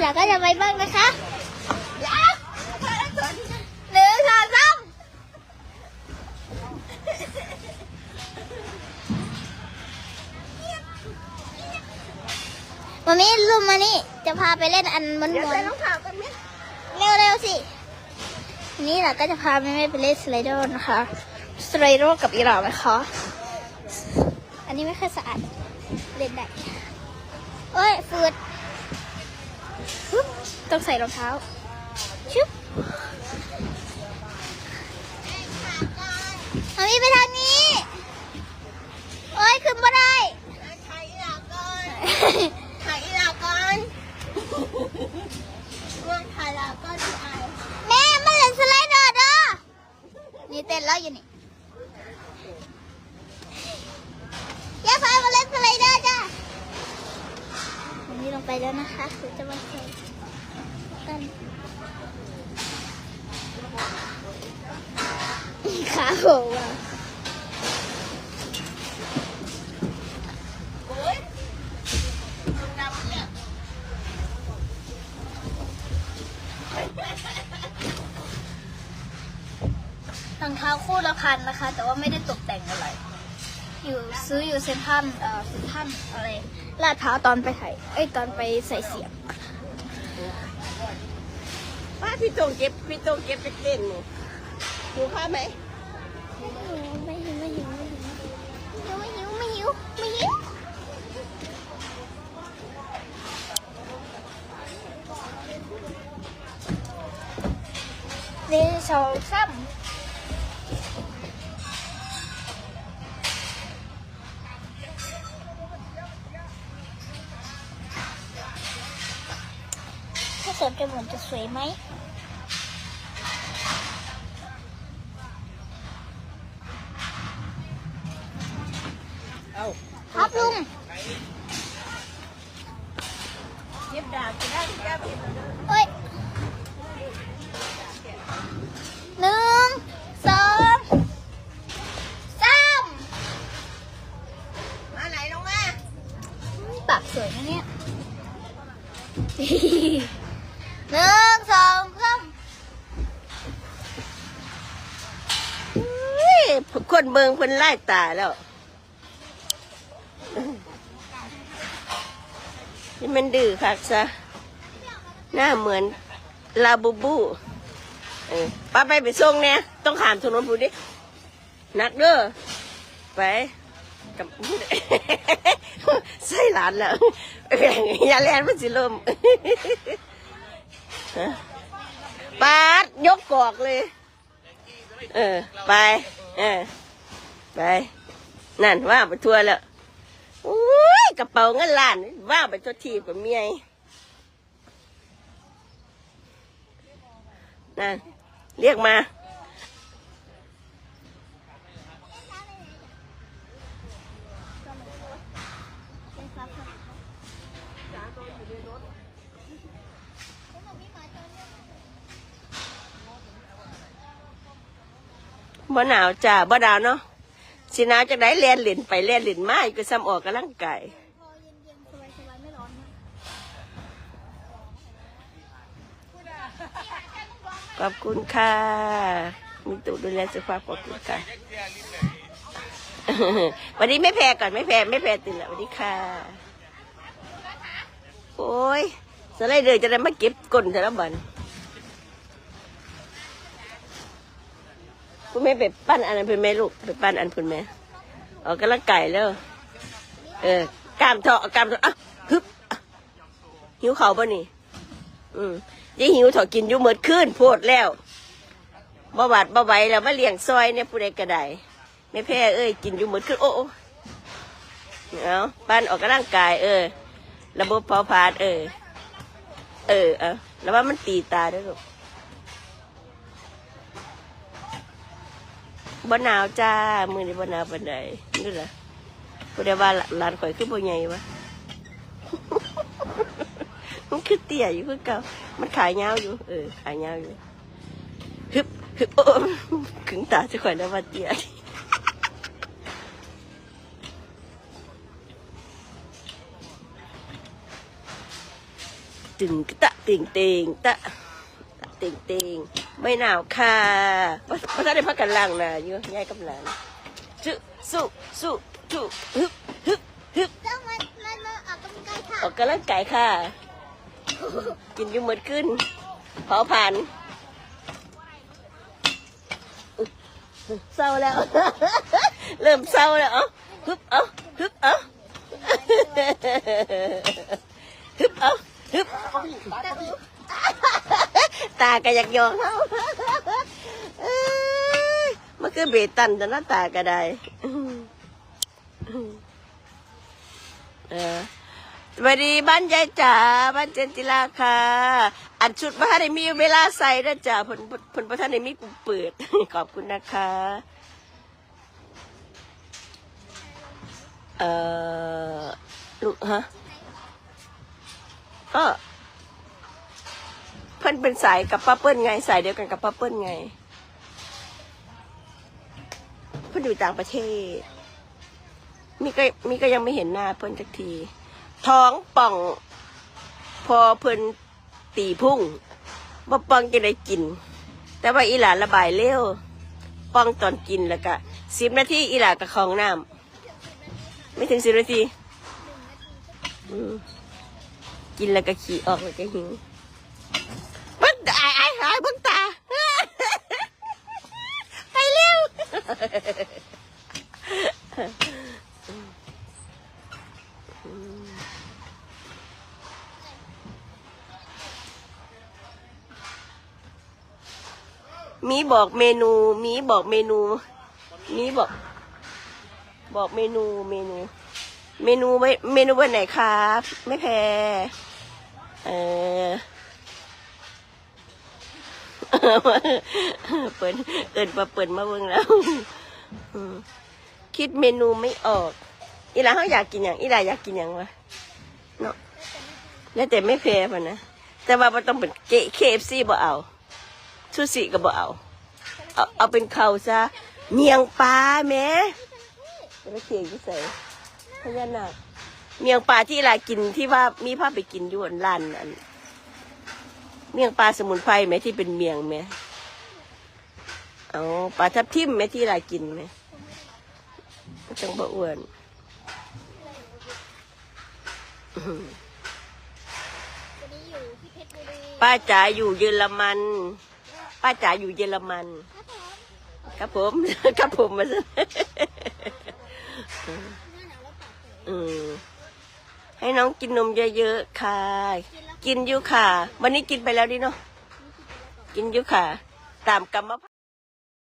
เราก็จะไปบ้างนะคะหนึ่งสองสามวันนี้ลุมมานี่จะพาไปเล่นอันมันเดี๋ยวมวใส่นรองเท้ากันไหมเร็วเร็วๆสิวันนี้เราก็จะพาแม่ๆไปเล่นสไลเดอร์นะคะสไลเดอร์กับอีหลาไหมคะอันนี้ไม่ค่อยสะอาดเล่นได้เอ้ยฟืดฮึบ ต้องใส่รองเท้าชึบเอามีไปทางนี้เอ้ยขึ้นมาได้ถ่ายอีหลาก่อนถ่ายอีหลาก่อนเมื่อถ่ายอีหลาก่อนที่อายแม่มาเล่นสไลเดอร์เด้อนี่เต้นแล้วอยู่นี่อย่าพามาเล่นสไลเดอร์จ้ะวันนี้ ลงไปแล้วนะคะเดี๋ยวจะมาแข่กันขาโหว่ะโอยรองเท้าคู่ละพันนะคะ แต่ว่าไม่ได้ตกแต่งอะไร อยู่ซื้ออยู่เซนทรันเอ่อเซนทรันอะไร ลาดพร้าวตอนไปถ่ายเอ้ยตอนไปใส่เสียงป้าพี่ตงเก็บพี่ตงเก็บไปเต้นนี่หิวข้าวไหมไม่หิวไม่หิวไม่หิวไม่หิวไม่หิวไม่หิวหนึ่งสองสาม สวนจะเหมือนจะสวยไหมเอาครับลุงเก็บดาบจะได้แก้ผิดเฮ้ยหนึ่งสองสามมาไหนลงมาปากสวยนะเนี่ย หนึ่งสองสามเฮ้ยคนเบิงคนไล่ตาแล้วนี่มันดื้อคักซะ หน้าเหมือนลาบูบูเออป้าไปไปส่งเนี่ยต้องขามถนนพูดินักเด้อไปกับใส่หลานแล้วอย่าแลนมันสิลม ปาดยกกอกเลย เออ ไป เออ ไป นั่นว่าไปทัวร์แล้วอุ้ยกระเป๋าเงินล้าน ว่าไปทัวทีกับเมียนั่นเรียกมา บ่หนาวจ้าบ่หนาวเนาะสิหนาวจากไหนเลียนหลินไปเลียนหลินมาอยู่ก็ซ้ำออกกำลังกายพอเย็นๆสบายๆไม่ร้อนมากขอบคุณค่ะ มีตุดูแลสุขภาพขอบคุณค่ะ วันนี้ไม่แพ้ก่อนไม่แพ้ไม่แพ้ตื่นแล้ววันนี้ค่ะ โอ้ยสไลเดอร์จะได้มาเก็บก้นแต่ละบัน คุณแม่ไปปั้นอันนั้นเพื่อนแม่ลูกไปปั้นอันเพื่อนแม่ออกกำลังกายแล้ว เออกล้ามเถาะกล้ามเถาะอะฮึบหิวเขาป่ะนี่ อืมยังหิวเถาะกินอยู่เหมือดขึ้นโพดแล้วบ่บาดบ่ไหวแล้วมาเลี้ยงซอยเนี่ยผู้ใดก็ได้ไม่แพ้เอ้ยกินอยู่เหมือดขึ้นโอ้เอาปั้นออกกำลังกาย เออ ระบบเผาผลาญเออ เออ เอาแล้วว่ามันตีตาด้วยลูก บ่หนาวจ้ามือนี้บ่หนาวปานใดนี่ล่ะผู้ใดว่าหลานข่อยคือบ่ใหญ่วะมันคือเตี้ยอยู่คือเก่ามันขายยาวอยู่ เออขายยาวอยู่ฮึบฮึบโอ้ขึงตาจะข่อยแล้วว่าเตี้ยตึงตะติงเตงตะ ตะติงเตงไม่หนาวค่ะว่าว่าถ้าได้พักกันล่างนะอยู่ยายกำลังจุสู้สู้จุฮึบฮึบฮึบต้องมามามาออกกำลังกายค่ะออกกำลังกายค่ะ กินอยุ่หมดขึ้นเผาผ่านเศร้าแล้ว เริ่มเศร้าแล้วเอ้าฮึบเอ้าฮึบเอ้าฮึบเอ้าฮึบ ตาก็อยากยองเขาเอ้ยมันคือเบตันแต่หน้าตาก็ไดเออสวัสดีบ้านยายจ๋าบ้านเจนจิลาค่ะ อันชุดบ้านได้มีเวลาใส่นะจ๊ะผลผลประทานได้มีกูเปิด ขอบคุณนะคะ เอ่อลูกฮะก็ เพื่อนเป็นสายกับป้าเปิ้ลไงสายเดียวกันกับป้าเปิ้ลไง เพื่อนอยู่ต่างประเทศ มีก็มีก็ยังไม่เห็นหน้าเพื่อนสักที ท้องป่อง พอเพื่อนตีพุ่งบ่ปองจะได้กิน แต่ว่าอีหลานระบายเร็วป้องตอนกินแล้วก็สิบนาทีอีหลานกับของน้ำไม่ถึงสิบนาทีกินแล้วก็ขี่ออกแล้วก็หิว มันไอ้ไอ้หายเบังตา ไปเร็ว มีบอกเมนู มีบอกเมนู มีบอก บอกเมนูเมนู เมนูไว้เมนูวันไหนครับ ไม่แพ้เออ เปิดเอินมาเปิดมาเบิ่งแล้วคิดเมนูไม่ออก อีหลาเขาอยากกินอย่างอีหลาอยากกินอย่างวะเนาะแล้วแต่ไม่แพ้ปะนะแต่ว่ามันต้องเป็นเกเคฟซีบ่เอาซูชิก็บ่เอาเอาเอาเป็นเขาซะเมียงปลาแม่แล้วเขียงที่ใส่พญานาคเมียงปลาที่ลากินที่ว่ามีภาพไปกินอยู่อันร้านอัน เมี่ยงปลาสมุนไพรไหมที่เป็นเมียงไหมเอาปลาทับทิมไหมที่ลากินไหมจังบะอ้วนวันนี้อยู่ที่เพชรบุรีป้าจ๋าอยู่เยอรมัน ป้าจ๋าอยู่เยอรมัน ครับผม ครับผมครับผมมาซะหน้าหนาวแล้วปากเปิดอืมให้น้องกินนมเยอะๆค่ะ กินอยู่ค่ะ วันนี้กินไปแล้วดิเนาะกินอยู่ค่ะ ตามกรรมพ